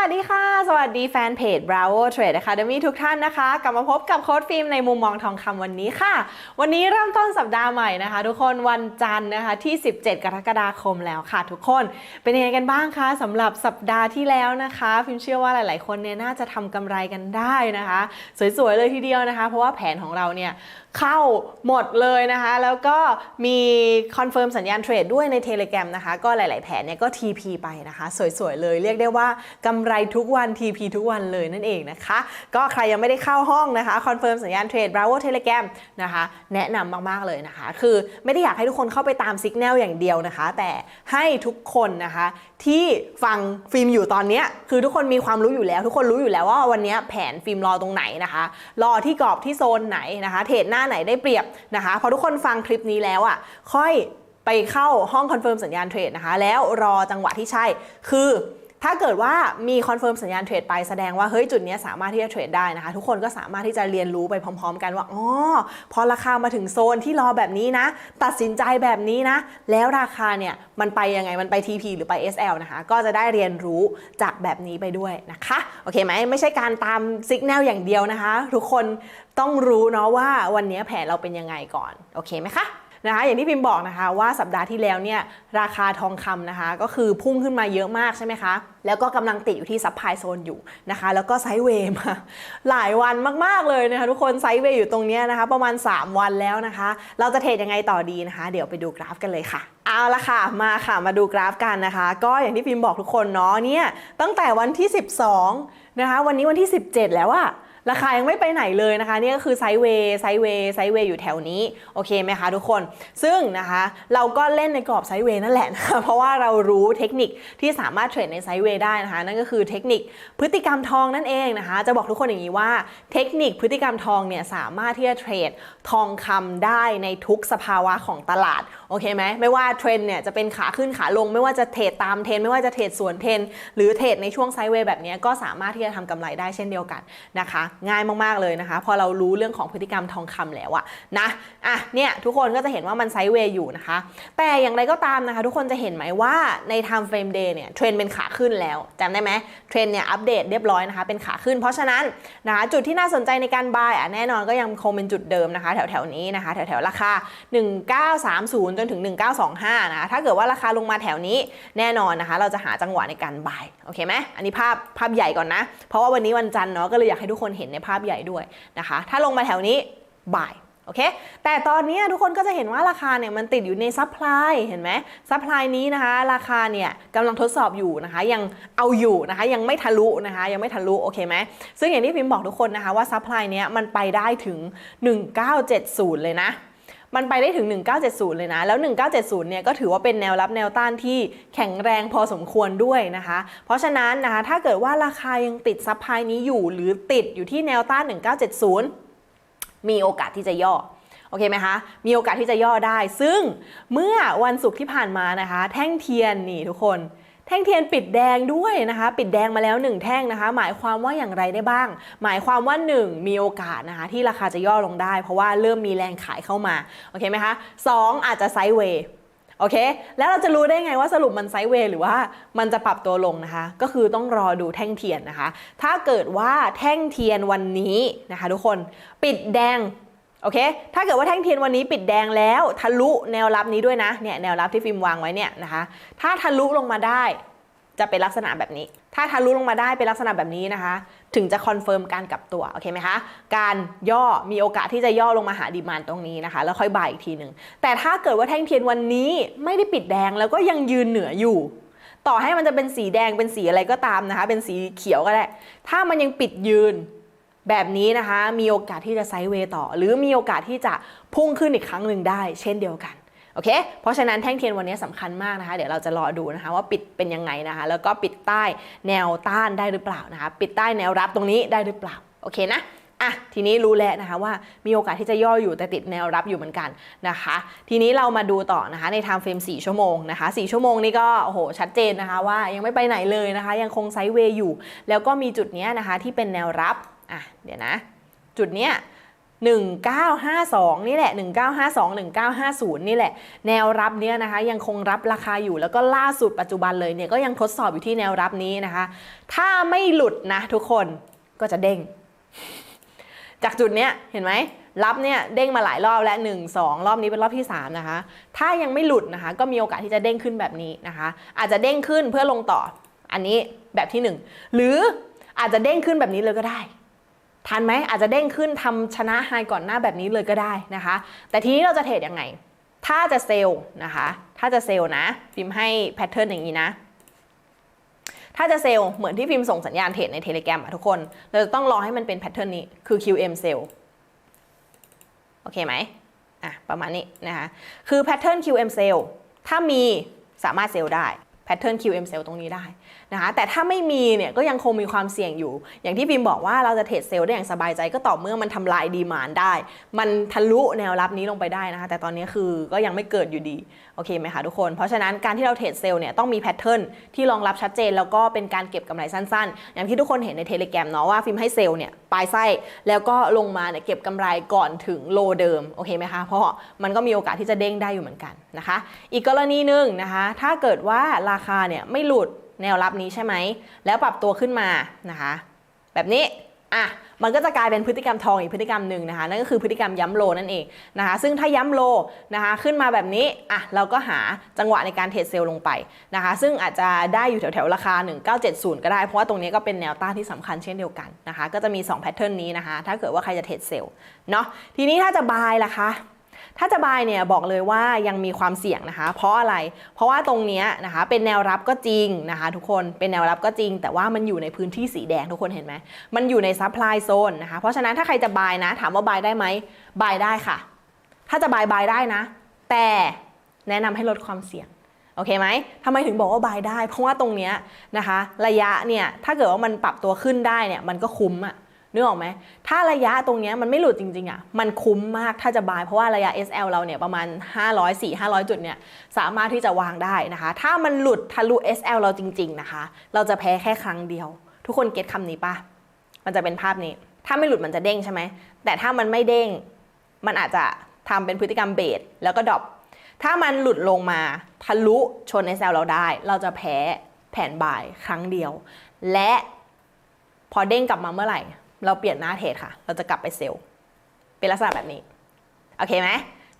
วัสดีค่ะ สวัสดีแฟนเพจ Bravo Trade Academy ทุกท่านนะคะ กลับมาพบกับโค้ดฟิล์มในมุมมองทองคำวันนี้ค่ะ วันนี้เริ่มต้นสัปดาห์ใหม่นะคะ ทุกคนวันจันทร์นะคะที่ 17 กรกฎาคมแล้วค่ะ ทุกคนเป็นยังไงกันบ้างคะสำหรับสัปดาห์ที่แล้วนะคะฟิล์มเชื่อว่าหลาย ๆ คนเนี่ยน่าจะทำกำไรกันได้นะคะ สวย ๆ เลยทีเดียวนะคะ เพราะว่าแผนของเราเนี่ยเข้าหมดเลยนะคะ แล้วก็มีคอนเฟิร์มสัญญาณเทรดด้วยใน Telegram นะคะ ก็หลาย ๆ แผนเนี่ยก็ TP ไปนะคะ สวย ๆ เลยเรียกได้ว่ากำไรทุกวัน TP ทุกวันเลยนั่นเองนะคะ ก็ใครยังไม่ได้เข้าห้องนะคะคอนเฟิร์มสัญญาณเทรด Bravo Telegram นะคะ แนะนำมาก ๆ เลยนะคะ คือไม่ได้อยากให้ทุกคนเข้าไปตามสัญญาณอย่างเดียวนะคะ แต่ให้ทุกคนนะคะที่ฟังฟิล์มอยู่ตอนนี้คือทุกคนมีความรู้อยู่แล้ว ทุกคนรู้อยู่แล้วว่าวันนี้แผนฟิล์มรอตรงไหนนะคะ รอที่กรอบที่โซนไหนนะคะ เทรดหน้าไหนได้เปรียบนะคะพอทุกคนฟังคลิปนี้แล้วอะค่อยไปเข้าห้องคอนเฟิร์มสัญญาณเทรดนะคะ แล้วรอจังหวะที่ใช่คือ ถ้าเกิดว่ามีคอนเฟิร์มสัญญาณเทรดไปแสดงว่าเฮ้ยจุดนี้สามารถที่จะเทรดได้นะคะ ทุกคนก็สามารถที่จะเรียนรู้ไปพร้อม ๆ กันว่าอ๋อพอราคามาถึงโซนที่รอแบบนี้นะ ตัดสินใจแบบนี้นะ แล้วราคาเนี่ยมันไปยังไงมันไป TP หรือไป SL นะคะ ก็จะได้เรียนรู้จากแบบนี้ไปด้วยนะคะโอเคไหมไม่ใช่การตามสัญญาณอย่างเดียวนะคะ ทุกคนต้องรู้เนาะว่าวันนี้แผนเราเป็นยังไงก่อนโอเคไหมคะ นะคะอย่างที่พิมพ์บอกนะคะว่าสัปดาห์ที่แล้วเนี่ยราคาทองคำนะคะก็คือพุ่งขึ้นมาเยอะมากใช่ไหมคะ แล้วก็กำลังติดอยู่ที่ซับไพโซนอยู่นะคะ แล้วก็ไซด์เวย์มาหลายวันมาก ๆ เลยนะคะ ทุกคนไซด์เวย์อยู่ตรงเนี้ยนะคะ ประมาณ 3 วันแล้วนะคะ เราจะเทรดยังไงต่อดีนะคะ เดี๋ยวไปดูกราฟกันเลยค่ะเอาละค่ะ มาค่ะ มาดูกราฟกันนะคะ ก็อย่างที่พิมพ์บอกทุกคนเนาะเนี่ยตั้งแต่วันที่ 12 นะคะ วันนี้วันที่ 17 แล้วอะ ราคายังไม่ไปไหนเลยนะคะนี่ก็คือไซด์เวย์ไซด์เวย์ไซด์เวย์อยู่แถวนี้โอเคไหมคะทุกคน ซึ่งนะคะเราก็เล่นในกรอบไซด์เวย์นั่นแหละนะคะเพราะว่าเรารู้เทคนิคที่สามารถเทรดในไซด์เวย์ได้นะคะนั่นก็คือเทคนิคพฤติกรรมทองนั่นเองนะคะ จะบอกทุกคนอย่างนี้ว่าเทคนิคพฤติกรรมทองเนี่ยสามารถที่จะเทรดทองคำได้ในทุกสภาวะของตลาด โอเคไหมไม่ว่าเทรนเนี่ยจะเป็นขาขึ้นขาลง ไม่ว่าจะเทรดตามเทรนไม่ว่าจะเทรดสวนเทรนหรือเทรดในช่วงไซด์เวย์แบบนี้ก็สามารถที่จะทำกำไรได้เช่นเดียวกันนะคะ ง่ายมากๆเลยนะคะ พอเรารู้เรื่องของพฤติกรรมทองคำแล้วอะนะอะเนี่ยทุกคนก็จะเห็นว่ามันไซด์เวย์อยู่นะคะ แต่อย่างไรก็ตามนะคะทุกคนจะเห็นไหมว่าใน time frame day เนี่ยเทรนเป็นขาขึ้นแล้วจำได้ไหมเทรนเนี่ยอัปเดตเรียบร้อยนะคะเป็นขาขึ้น เพราะฉะนั้นนะคะจุดที่น่าสนใจในการ buy อะแน่นอนก็ยังคงเป็นจุดเดิมนะคะ แถวๆนี้นะคะ แถวๆราคา 1930จนถึง 1925 นะคะถ้าเกิดว่าราคาลงมาแถวนี้แน่นอนนะคะ เราจะหาจังหวะในการ buy โอเคไหมอันนี้ภาพภาพใหญ่ก่อนนะ เพราะว่าวันนี้วันจันทร์เนาะก็เลยอยากให้ทุกคนเห็นในภาพใหญ่ด้วยนะคะ ถ้าลงมาแถวนี้ buy โอเค แต่ตอนนี้ทุกคนก็จะเห็นว่าราคาเนี่ยมันติดอยู่ในซัพพลายเห็นไหมซัพพลายนี้นะคะ ราคาเนี่ยกำลังทดสอบอยู่นะคะ ยังเอาอยู่นะคะ ยังไม่ทะลุนะคะ ยังไม่ทะลุโอเคไหมซึ่งอย่างที่พิมพ์บอกทุกคนนะคะว่าซัพพลายเนี้ยมันไปได้ถึง 1970 เลยนะ มันไปได้ถึง 1970 เลยนะ แล้ว 1970 เนี่ยก็ถือว่าเป็นแนวรับแนวต้านที่แข็งแรงพอสมควรด้วยนะคะ เพราะฉะนั้นนะคะถ้าเกิดว่าราคายังติดซัพพลายนี้อยู่หรือติดอยู่ที่แนวต้าน 1970 มีโอกาสที่จะย่อโอเคไหมคะ มีโอกาสที่จะย่อได้ ซึ่งเมื่อวันศุกร์ที่ผ่านมานะคะ แท่งเทียนนี่ทุกคน แท่งเทียนปิดแดงด้วยนะคะ ปิดแดงมาแล้ว 1 แท่งนะคะ หมายความว่าอย่างไรได้บ้าง หมายความว่า 1 มีโอกาสนะคะที่ราคาจะย่อลงได้ เพราะว่าเริ่มมีแรงขายเข้ามาโอเคไหมคะ2อาจจะไซด์เวย์โอเค แล้วเราจะรู้ได้ไงว่าสรุปมันไซด์เวย์หรือว่ามันจะปรับตัวลงนะคะ ก็คือต้องรอดูแท่งเทียนนะคะ ถ้าเกิดว่าแท่งเทียนวันนี้นะคะ ทุกคนปิดแดง โอเค ถ้าเกิดว่าแท่งเทียนวันนี้ปิดแดงแล้วทะลุแนวรับนี้ด้วยนะ เนี่ยแนวรับที่ฟิล์มวางไว้เนี่ยนะคะ ถ้าทะลุลงมาได้จะเป็นลักษณะแบบนี้ ถ้าทะลุลงมาได้เป็นลักษณะแบบนี้นะคะ ถึงจะคอนเฟิร์มการกลับตัว โอเคไหมคะ การย่อมีโอกาสที่จะย่อลงมาหาดีมานตรงนี้นะคะ แล้วค่อยบ่ายอีกทีหนึ่ง แต่ถ้าเกิดว่าแท่งเทียนวันนี้ไม่ได้ปิดแดงแล้วก็ยังยืนเหนืออยู่ ต่อให้มันจะเป็นสีแดงเป็นสีอะไรก็ตามนะคะ เป็นสีเขียวก็ได้ ถ้ามันยังปิดยืน แบบนี้นะคะมีโอกาสที่จะไซด์เวย์ต่อ หรือมีโอกาสที่จะพุ่งขึ้นอีกครั้งหนึ่งได้ เช่นเดียวกันโอเค เพราะฉะนั้นแท่งเทียนวันนี้สำคัญมากนะคะ เดี๋ยวเราจะรอดูนะคะว่าปิดเป็นยังไงนะคะ แล้วก็ปิดใต้แนวต้านได้หรือเปล่านะคะ ปิดใต้แนวรับตรงนี้ได้หรือเปล่า โอเคนะ อะ ทีนี้รู้แล้วนะคะว่ามีโอกาสที่จะย่ออยู่แต่ติดแนวรับอยู่เหมือนกันนะคะ ทีนี้เรามาดูต่อนะคะใน time frame 4ชั่วโมงนะคะ 4 ชั่วโมงนี่ก็โอ้โหชัดเจนนะคะว่ายังไม่ไปไหนเลยนะคะ ยังคงไซด์เวย์อยู่ แล้วก็มีจุดนี้นะคะที่เป็นแนวรับ อะเดี๋ยวนะ จุดเนี้ย1952 นี่แหละ 1952 1950 นี่แหละ แนวรับเนี้ยนะคะ ยังคงรับราคาอยู่แล้วก็ล่าสุดปัจจุบันเลยเนี่ยก็ยังทดสอบอยู่ที่แนวรับนี้นะคะ ถ้าไม่หลุดนะทุกคนก็จะเด้ง จากจุดเนี้ยเห็นไหมรับเนี่ยเด้งมาหลายรอบแล้ว1 2 รอบนี้เป็นรอบที่ 3 นะคะ ถ้ายังไม่หลุดนะคะ ก็มีโอกาสที่จะเด้งขึ้นแบบนี้นะคะ อาจจะเด้งขึ้นเพื่อลงต่ออันนี้แบบที่ 1 หรืออาจจะเด้งขึ้นแบบนี้เลยก็ได้ ทันไหมอาจจะเด้งขึ้นทำชนะไฮก่อนหน้าแบบนี้เลยก็ได้นะคะ แต่ทีนี้เราจะเทรดยังไง ถ้าจะเซลล์นะคะ ถ้าจะเซลล์นะ ฟิล์มให้แพทเทิร์นอย่างนี้นะ ถ้าจะเซลล์เหมือนที่ฟิล์มส่งสัญญาณเทรดในเทเล gram อะทุกคน เราจะต้องรอให้มันเป็นแพทเทิร์นนี้คือ QM เซลล์โอเคไหมอะประมาณนี้นะคะคือแพทเทิร์น QM เซลล์ถ้ามีสามารถเซลล์ได้แพทเทิร์น QM เซลล์ตรงนี้ได้ นะคะแต่ถ้าไม่มีเนี่ยก็ยังคงมีความเสี่ยงอยู่ อย่างที่ฟิมบอกว่าเราจะเทรดเซลล์ได้อย่างสบายใจก็ต่อเมื่อมันทำลายดีมานได้ มันทะลุแนวรับนี้ลงไปได้นะคะแต่ตอนนี้คือก็ยังไม่เกิดอยู่ดีโอเคไหมคะทุกคน เพราะฉะนั้นการที่เราเทรดเซลล์เนี่ยต้องมีแพทเทิร์นที่รองรับชัดเจน แล้วก็เป็นการเก็บกำไรสั้นๆ อย่างที่ทุกคนเห็นในเทเล gram เนาะว่าฟิล์มให้เซลล์เนี่ยปลายไส้แล้วก็ลงมาเนี่ยเก็บกำไรก่อนถึงโลเดิมโอเคไหมคะเพราะมันก็มีโอกาสที่จะเด้งได้อยู่เหมือนกันนะคะ อีกกรณีหนึ่งนะคะ ถ้าเกิดว่าราคาเนี่ยไม่หลุด แนวรับนี้ใช่ไหม แล้วปรับตัวขึ้นมานะคะ แบบนี้อะมันก็จะกลายเป็นพฤติกรรมทองอีกพฤติกรรมหนึ่งนะคะนั่นก็คือพฤติกรรมย้ำโลนั่นเองนะคะซึ่งถ้าย้ำโลนะคะขึ้นมาแบบนี้อะเราก็หาจังหวะในการเทรดเซลล์ลงไปนะคะซึ่งอาจจะได้อยู่แถวๆราคา 1970 ก็ได้ เพราะว่าตรงนี้ก็เป็นแนวต้านที่สำคัญเช่นเดียวกันนะคะก็จะมี2แพทเทิร์นนี้นะคะถ้าเกิดว่าใครจะเทรดเซลล์เนาะทีนี้ถ้าจะบายล่ะคะ ถ้าจะบายเนี่ยบอกเลยว่ายังมีความเสี่ยงนะคะ เพราะอะไร เพราะว่าตรงนี้นะคะเป็นแนวรับก็จริงนะคะ ทุกคนเป็นแนวรับก็จริง แต่ว่ามันอยู่ในพื้นที่สีแดงทุกคนเห็นไหมมันอยู่ในซัพพลายโซนนะคะเพราะฉะนั้นถ้าใครจะบายนะ ถามว่าบายได้ไหมบายได้ค่ะ ถ้าจะบายบายได้นะ แต่แนะนำให้ลดความเสี่ยงโอเคไหมทำไมถึงบอกว่าบายได้ เพราะว่าตรงนี้นะคะ ระยะเนี่ยถ้าเกิดว่ามันปรับตัวขึ้นได้เนี่ยมันก็คุ้มอะ นึกออกไหม ถ้าระยะตรงนี้มันไม่หลุดจริงๆอะ่ะ มันคุ้มมากถ้าจะบาย เพราะว่าระยะ SL เราเนี่ยประมาณ 500 4 500 จุดเนี่ย สามารถที่จะวางได้นะคะ ถ้ามันหลุดทะลุ SL เราจริง ๆนะคะ เราจะแพ้แค่ครั้งเดียว ทุกคนเก็ตคำนี้ปะมันจะเป็นภาพนี้ ถ้าไม่หลุดมันจะเด้งใช่ไหม แต่ถ้ามันไม่เด้ง มันอาจจะทำเป็นพฤติกรรมเบสแล้วก็ดรอป ถ้ามันหลุดลงมาทะลุชน SL เราได้ เราจะแพ้แผนบ่ายครั้งเดียว และพอเด้งกลับมาเมื่อไหร่ เราเปลี่ยนหน้าเทรดค่ะ เราจะกลับไปเซลล์เป็นลักษณะแบบนี้ โอเคไหม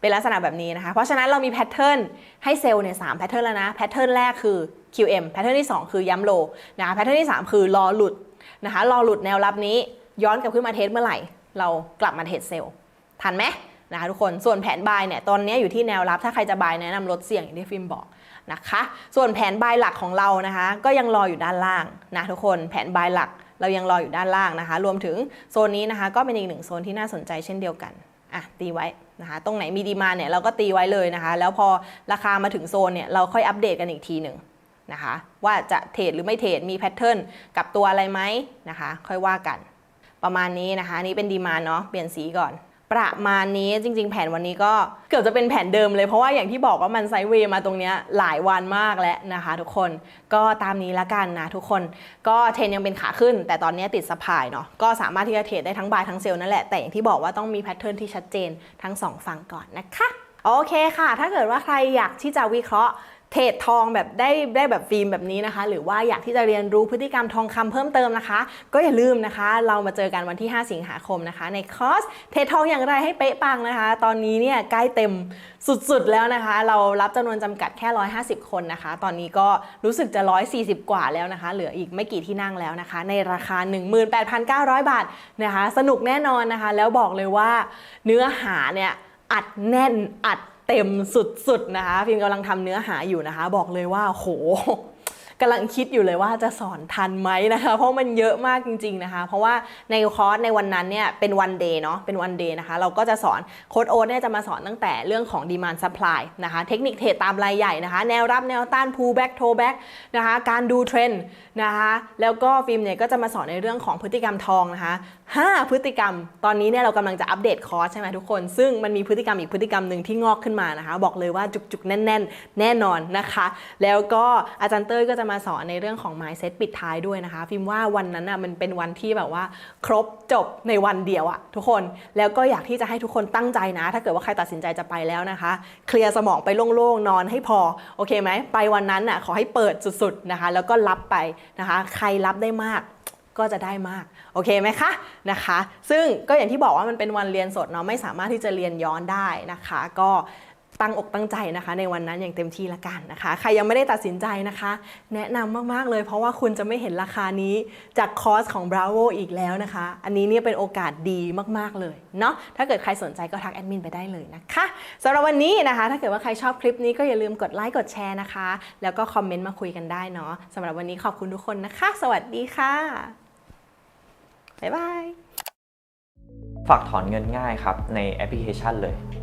เป็นลักษณะแบบนี้นะคะ เพราะฉะนั้นเรามีแพทเทิร์นให้เซลล์เนี่ยสามแพทเทิร์นแล้วนะ แพทเทิร์นแรกคือ QM แพทเทิร์นที่ 2 คือย้ำโลนะคะ แพทเทิร์นที่ 3 คือรอหลุดนะคะ รอหลุดแนวรับนี้ ย้อนกลับขึ้นมาเทสเมื่อไหร่ เรากลับมาเทรดเซลล์ ทันไหมนะคะทุกคน ส่วนแผนบายเนี่ย ตอนนี้อยู่ที่แนวรับ ถ้าใครจะบายแนะนำลดเสี่ยงอย่างที่ฟิล์มบอกนะคะ ส่วนแผนบายหลักของเรานะคะ ก็ยังรออยู่ด้านล่างนะทุกคน แผนบายหลัก เรายังรออยู่ด้านล่างนะคะ รวมถึงโซนนี้นะคะ ก็เป็นอีกหนึ่งโซนที่น่าสนใจเช่นเดียวกันอะตีไว้นะคะ ตรงไหนมีดีมาเนี่ยเราก็ตีไว้เลยนะคะ แล้วพอราคามาถึงโซนเนี่ยเราค่อยอัปเดตกันอีกทีหนึ่งนะคะว่าจะเทรดหรือไม่เทรดมีแพทเทิร์นกับตัวอะไรไหมนะคะ ค่อยว่ากัน ประมาณนี้นะคะ อันนี่เป็นดีมาเนาะเปลี่ยนสีก่อน ประมาณนี้จริง ๆ แผนวันนี้ก็เกือบจะเป็นแผนเดิมเลยเพราะว่าอย่างที่บอกว่ามันไซด์เวย์มาตรงนี้หลายวันมากแล้วนะคะทุกคนก็ตามนี้ละกันนะทุกคนก็เทรนยังเป็นขาขึ้น แต่ตอนนี้ติดสะพายเนาะก็สามารถที่จะเทรดได้ทั้งบายทั้งเซลนั่นแหละแต่อย่างที่บอกว่าต้องมีแพทเทิร์นที่ชัดเจนทั้งสองฝั่งก่อนนะคะโอเคค่ะ ถ้าเกิดว่าใครอยากที่จะวิเคราะห์ เทรดทองแบบได้ได้แบบฟิล์มแบบนี้นะคะ หรือว่าอยากที่จะเรียนรู้พฤติกรรมทองคำเพิ่มเติมนะคะ ก็อย่าลืมนะคะ เรามาเจอกันวันที่ 5 สิงหาคมนะคะ ในคอร์สเทรดทองอย่างไรให้เป๊ะปังนะคะ ตอนนี้เนี่ยใกล้เต็มสุดๆแล้วนะคะ เรารับจำนวนจำกัดแค่ 150 คนนะคะ ตอนนี้ก็รู้สึกจะ 140 กว่าแล้วนะคะ เหลืออีกไม่กี่ที่นั่งแล้วนะคะ ในราคา 18,900 บาทนะคะ สนุกแน่นอนนะคะ แล้วบอกเลยว่าเนื้อหาเนี่ยอัดแน่นอัด เต็มสุดๆนะคะฟิล์มกำลังทำเนื้อหาอยู่นะคะ บอกเลยว่าโห กำลังคิดอยู่เลยว่าจะสอนทันไหมนะคะ เพราะมันเยอะมากจริง ๆนะคะ เพราะว่าในคอร์สในวันนั้นเนี่ยเป็นวันเดย์เนาะเป็นวันเดย์นะคะ เราก็จะสอนโค้ดโอ๊ตเนี่ยจะมาสอนตั้งแต่เรื่องของ demand supply นะคะเทคนิคเทรดตามรายใหญ่นะคะ แนวรับแนวต้าน pull back toe back นะคะการดูเทรนด์นะคะแล้วก็ฟิล์มเนี่ยก็จะมาสอนในเรื่องของพฤติกรรมทองนะคะ 5 พฤติกรรม ตอนนี้เนี่ยเรากำลังจะอัปเดตคอร์สใช่ไหมทุกคน ซึ่งมันมีพฤติกรรมอีกพฤติกรรมหนึ่งที่งอกขึ้นมานะคะ บอกเลยว่าจุกๆแน่น ๆ แน่นอนนะคะ แล้วก็อาจารย์เต้ยก็จะมาสอนในเรื่องของ mindset ปิดท้ายด้วยนะคะ ฟิล์มว่าวันนั้นอะมันเป็นวันที่แบบว่า ครบจบในวันเดียวอะทุกคนแล้วก็อยากที่จะให้ทุกคนตั้งใจนะ ถ้าเกิดว่าใครตัดสินใจจะไปแล้วนะคะ เคลียร์สมองไปโล่งๆ นอนให้พอ โอเคไหมไปวันนั้นอะขอให้เปิดสุดๆนะคะ แล้วก็รับไปนะคะ ใครรับได้มากก็จะได้มาก โอเคไหมคะนะคะ ซึ่งก็อย่างที่บอกว่ามันเป็นวันเรียนสดเนาะไม่สามารถที่จะเรียนย้อนได้นะคะ ก็ ตั้งอกตั้งใจนะคะ ในวันนั้นอย่างเต็มที่ละกันนะคะ ใครยังไม่ได้ตัดสินใจนะคะ แนะนำมากๆเลย เพราะว่าคุณจะไม่เห็นราคานี้จากคอร์สของ Bravo อีกแล้วนะคะ อันนี้เนี่ยเป็นโอกาสดีมากๆเลยเนาะถ้าเกิดใครสนใจก็ทักแอดมินไปได้เลยนะคะสำหรับวันนี้นะคะ ถ้าเกิดว่าใครชอบคลิปนี้ก็อย่าลืมกดไลค์กดแชร์นะคะ แล้วก็คอมเมนต์มาคุยกันได้เนาะสำหรับวันนี้ขอบคุณทุกคนนะคะ สวัสดีค่ะบ๊ายบายฝากถอนเงินง่ายครับ ในแอปพลิเคชันเลย